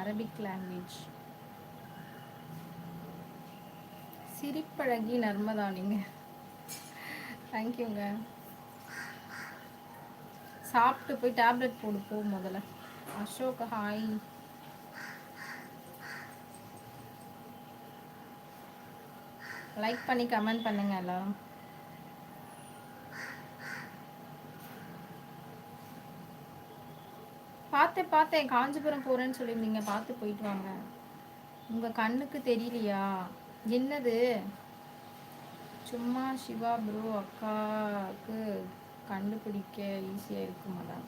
Arabic language சிரிப்பழகி Narmada நீங்கள் தேங்க்யூங்க சாப்பிட்டு போய் டேப்லெட் போடு போ முதல்ல. அசோக் ஹாய் லைக் பண்ணி கமெண்ட் பண்ணுங்க எல்லாரும் பார்த்தேன் பார்த்தேன். காஞ்சிபுரம் போகிறேன்னு சொல்லியிருந்தீங்க. பார்த்து போயிட்டு வாங்க. உங்கள் கண்ணுக்கு தெரியலையா? என்னது? சும்மா சிவா ப்ரோ அக்காவுக்கு கண்டுபிடிக்க ஈஸியாக இருக்கும் அதான்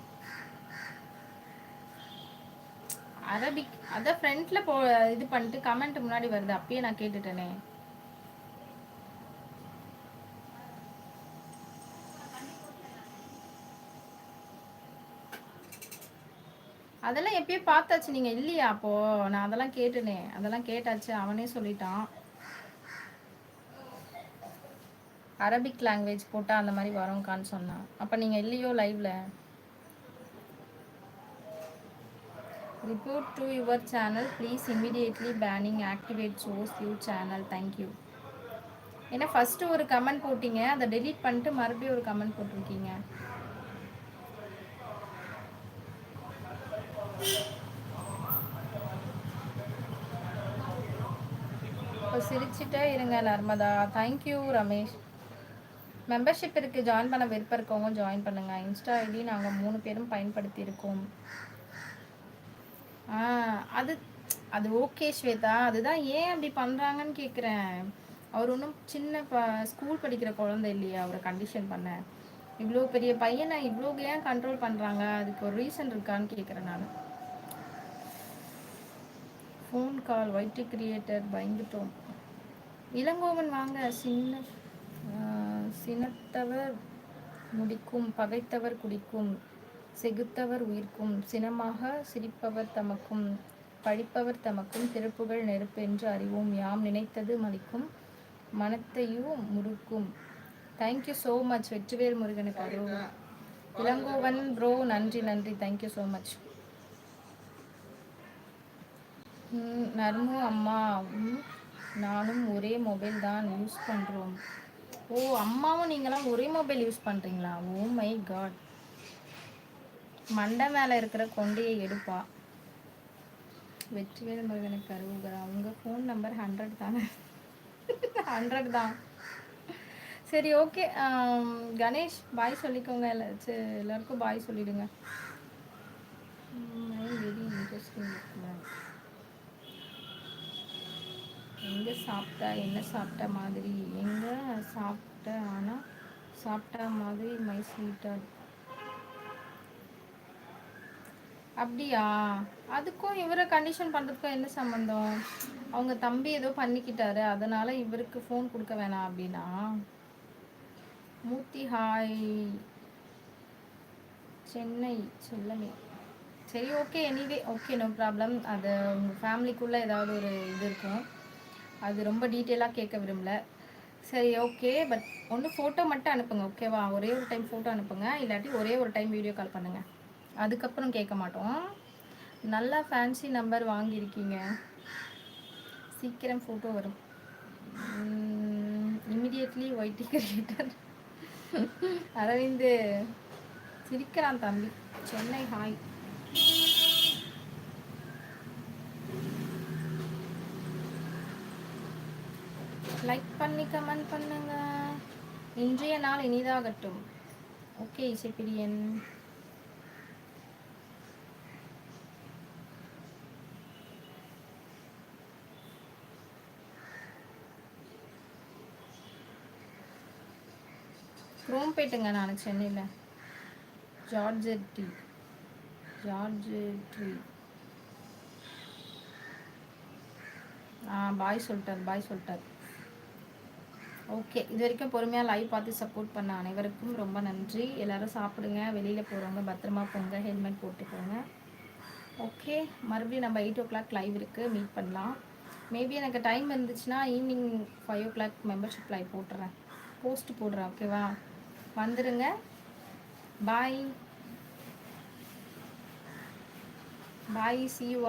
அரபிக் அதான் ஃப்ரெண்டில் போ இது பண்ணிட்டு கமெண்ட் முன்னாடி வருது. அப்பயே நான் கேட்டுட்டேனே. அதெல்லாம் எப்பயோ பார்த்தாச்சு. நீங்க இல்லையா அப்போ? நான் அதெல்லாம் கேட்டுனே அதெல்லாம் கேட்டாச்சு. அவனே சொல்லிட்டான். அரபிக் லாங்குவேஜ் போட்டால் அந்த மாதிரி வரும்க்கான்னு சொன்னான். அப்போ நீங்கள் இல்லையோ லைவ்ல report to your channel please immediately banning activate shows you channel thank you ஏன்னா ஃபஸ்ட்டு ஒரு கமெண்ட் போட்டிங்க. அதை டெலீட் பண்ணிட்டு மறுபடியும் ஒரு கமெண்ட் போட்டிருக்கீங்க. சிரிச்சுட்டே இருங்க Narmada. Thank you Ramesh. Membership இருக்குது ஜாயின் பண்ண விருப்பம் இருக்கவங்க ஜாயின் பண்ணுங்கள் இன்ஸ்டா ஐடி நாங்கள் மூணு பேரும் பயன்படுத்தி இருக்கோம் ஆ அது அது ஓகே ஸ்வேதா. அதுதான் ஏன் அப்படி பண்ணுறாங்கன்னு கேட்குறேன் அவர் ஒன்றும் சின்ன ப ஸ்கூல் படிக்கிற குழந்தை இல்லையா அவரை கண்டிஷன் பண்ண. இவ்வளோ பெரிய பையனை இவ்வளோ ஏன் கண்ட்ரோல் பண்ணுறாங்க அதுக்கு ஒரு ரீசன் இருக்கான்னு கேட்குறேன் நான். ஃபோன் கால் ஒயிட்டு கிரியேட்டர் பயந்துட்டோம். இளங்கோவன் வாங்க சின்ன சினத்தவர் முடிக்கும் பகைத்தவர் குடிக்கும் செகுத்தவர் உயிர்க்கும் சினமாக சிரிப்பவர் தமக்கும் பழிப்பவர் தமக்கும் திருப்புகழ் நெருப்பு என்று அறிவோம். யாம் நினைத்தது மலிக்கும் மனத்தையும் முறுக்கும். தேங்க்யூ ஸோ மச் வெற்றிவேல் முருகனுக்கு அருள். இளங்கோவன் ப்ரோ நன்றி நன்றி. தேங்க்யூ ஸோ மச் ம், நர்மு அம்மா நானும் ஒரே மொபைல் தான் யூஸ் பண்ணுறோம் ஓ அம்மாவும் நீங்களாம் ஒரே மொபைல் யூஸ் பண்ணுறீங்களா ஓ மை காட் மண்டை மேலே இருக்கிற கொண்டையை எடுப்பா. வெற்றிவேல் முருகனுக்கு அருவுகிறா உங்கள் ஃபோன் நம்பர் ஹண்ட்ரட் தானே? ஹண்ட்ரட் தான். சரி ஓகே கணேஷ் பாய் சொல்லிக்கோங்க. எல்லா சரி, எல்லாருக்கும் பாய் சொல்லிடுங்க. வெரி இன்ட்ரெஸ்டிங் எங்கே சாப்பிட்டா என்ன சாப்பிட்ட மாதிரி? எங்கே சாப்பிட்ட? ஆனால் சாப்பிட்ட மாதிரி மை ஸ்வீட்டர் அப்படியா? அதுக்கும் இவரை கண்டிஷன் பண்ணுறதுக்கும் என்ன சம்மந்தம் அவங்க தம்பி ஏதோ பண்ணிக்கிட்டாரு. அதனால் இவருக்கு ஃபோன் கொடுக்க வேணாம் அப்படின்னா? மூர்த்தி ஹாய் சென்னை செல்லமே சரி okay anyway okay no problem அது உங்கள் ஃபேமிலிக்குள்ளே ஏதாவது ஒரு இது இருக்கும். அது ரொம்ப டீட்டெயிலாக கேட்க விரும்பல. சரி ஓகே பட் ஒன்று ஃபோட்டோ மட்டும் அனுப்புங்க ஓகேவா ஒரே ஒரு டைம் ஃபோட்டோ அனுப்புங்க இல்லாட்டி ஒரே ஒரு டைம் வீடியோ கால் பண்ணுங்கள் அதுக்கப்புறம் கேட்க மாட்டோம். நல்லா ஃபேன்சி நம்பர் வாங்கியிருக்கீங்க. சீக்கிரம் ஃபோட்டோ வரும். இமிடியட்லி ஒயிட்டி கிரியேட்டர் அரவிந்து சிரிக்கிறான் தம்பி. சென்னை ஹாய் லைக் பண்ணி கமெண்ட் பண்ணுங்க. இன்றைய நாள் இனிதாகட்டும். ஓகே இசைப்பிரியன். குரோம்பேட்டுங்க நான் சென்னையில். George T George tree ah bye சொல்லிட்டார் பாய் சொல்லிட்டார். ஓகே. இது வரைக்கும் பொறுமையாக லைவ் பார்த்து சப்போர்ட் பண்ண அனைவருக்கும் ரொம்ப நன்றி. எல்லாரும் சாப்பிடுங்க. வெளியில் போகிறவங்க பத்திரமா போங்க. ஹெல்மெட் போட்டுக்கோங்க. ஓகே. மறுபடியும் நம்ம எயிட் ஓ கிளாக் லைவ் இருக்குது மீட் பண்ணலாம். மேபி எனக்கு டைம் இருந்துச்சுன்னா evening five o'clock membership live போட்டுறேன். போஸ்ட் போடுறேன் ஓகேவா வந்துடுங்க பாய் பாய் சி யூ